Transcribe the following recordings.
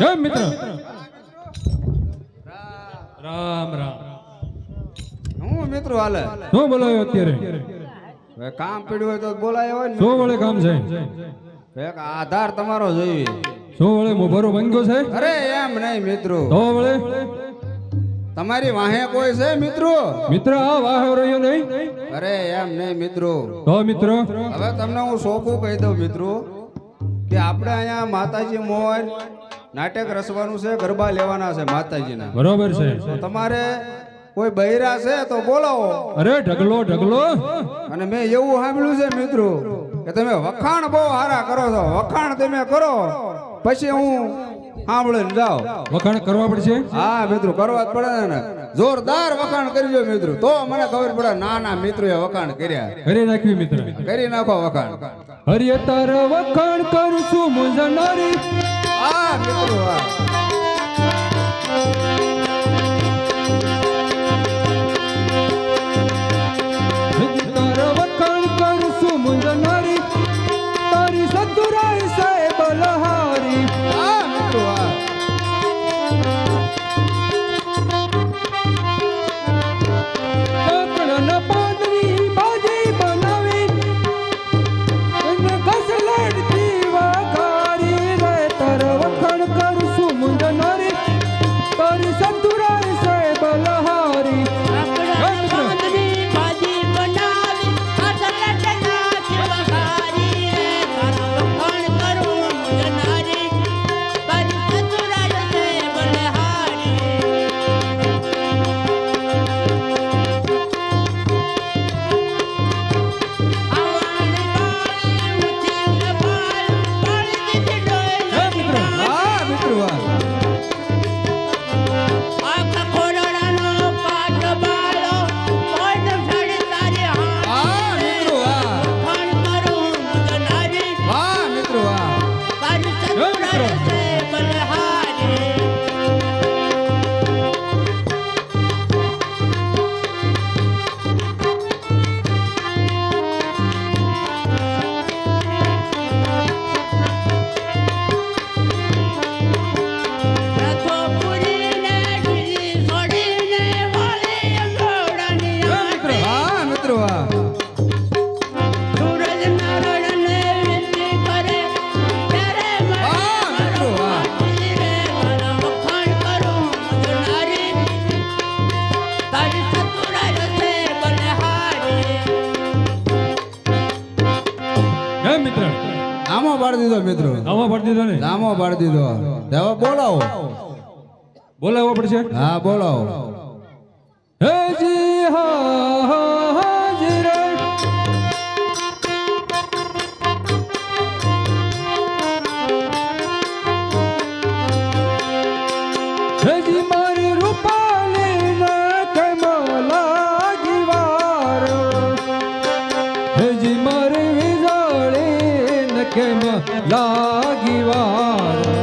જય મિત્ર. રામ રામ. હું મિત્રો હાલે શું બોલાવ્યો અત્યારે? કામ પડ્યું હોય તો બોલાય હોય ને. શું વળે કામ છે? એક આધાર તમારો જોઈએ. શું વળે મોભરો ગયો છે? અરે એમ નહીં મિત્રો. તો વળે? તમારી વાહે કોઈ છે મિત્રો? મિત્ર આ વાહે રહ્યો નહીં? અરે એમ નહીં મિત્રો. તો મિત્રો? હવે તમને હું સોપું કહી દઉં મિત્રો. કે આપણે અહીંયા માતાજી મોહન નાટક રસવાનું છે ગરબા લેવાના છે માતાજીના. બરોબર છે. તમારે કોઈ બૈરા છે તો બોલાવો. અરે ઢગલો ઢગલો. અને મેં એવું સાંભળ્યું છે મિત્રો કે તમે વખાણ બહુ સારા કરો છો. વખાણ તમે કરો. પછી હું સાંભળે જાઓ. વખાણ કરવા પડશે? હા મિત્રો કરવા જ પડે ને. જોરદાર વખાણ કરજો મિત્રો. તો મને ખબર પડે ના ના મિત્રો એ વખાણ કર્યા. કરી નાખવી મિત્ર કરી નાખો વખાણ. હરિય તાર વખાણ કરું છું મુંજનારી. આ મિત્રો હા. દીધો મિત્રો. નામો પાડી દીધો ને? નામો પાડી દીધો. હવે બોલાવો. બોલાવો પડશે? હા બોલાવો. હે જી હા. લાગી વાર.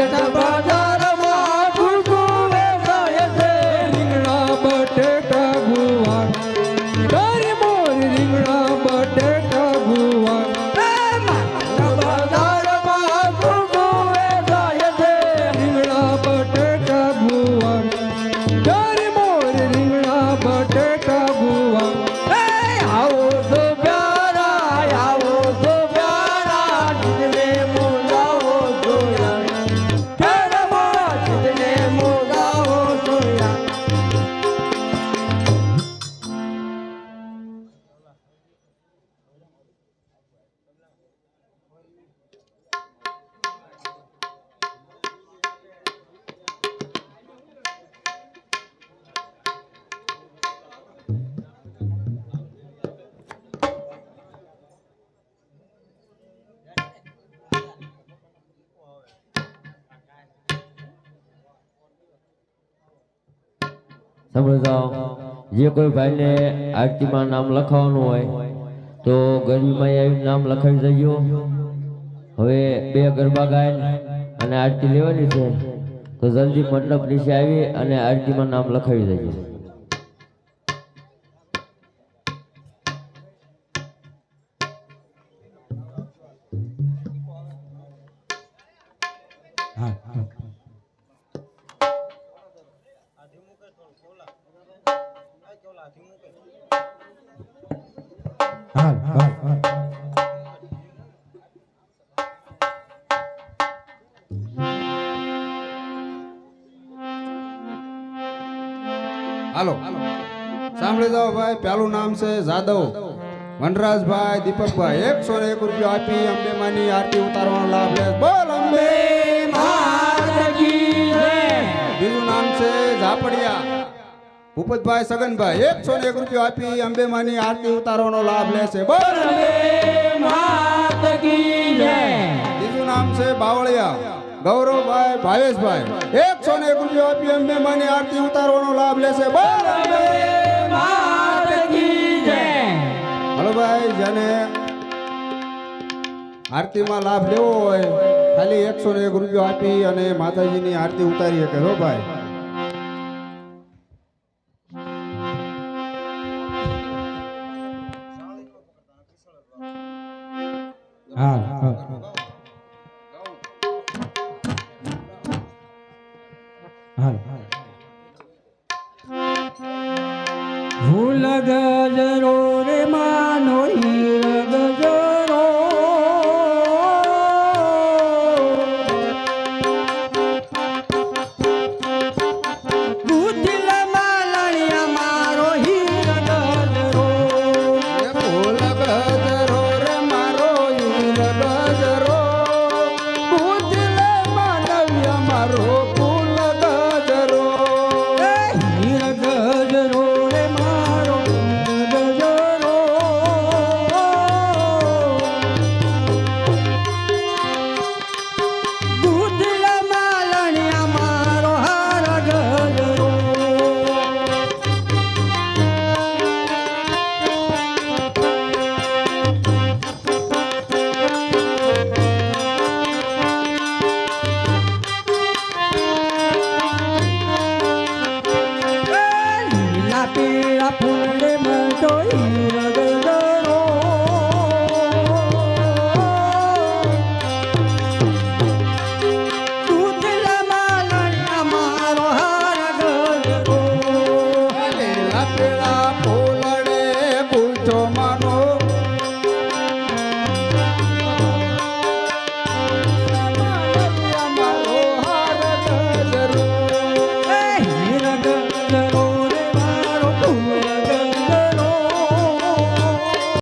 बेटा बा સમજાવ જે કોઈ ભાઈને આરતીમાં નામ લખાવવાનું હોય, તો ગરબીમાં આવી નામ લખાવી દઈએ હવે બે ગરબા ગાય અને આરતી લેવાની છે, તો જલ્દી મંડપ નીચે આવી અને આરતીમાં નામ લખાવી દેજો. હાલો. સાંભળી જાઓ ભાઈ પેલું નામ છે જાદવ. વનરાજભાઈ દીપકભાઈ, એકસો એક રૂપિયા આપી અંબે માની આરતી ઉતારવાનો લાભ લે. બોલ અંબે! બીજું નામ છે ઝાપડિયા. ભૂપતભાઈ સગનભાઈ એકસો ને એક રૂપિયો આપી અંબે માની આરતી ઉતારવાનો લાભ લેશે બીજું નામ છે બાવળિયા. ગૌરવભાઈ ભાવેશભાઈ એકસો ને એક રૂપિયો આપી અંબે માની આરતી ઉતારવાનો લાભ લેશે હલો ભાઈ, જેને આરતીમાં લાભ લેવો હોય ખાલી એકસો ને એક રૂપિયો આપી અને માતાજીની આરતી ઉતારી શકે હો ભાઈ. ભૂલ ગજરો રે માનો কাটে আপন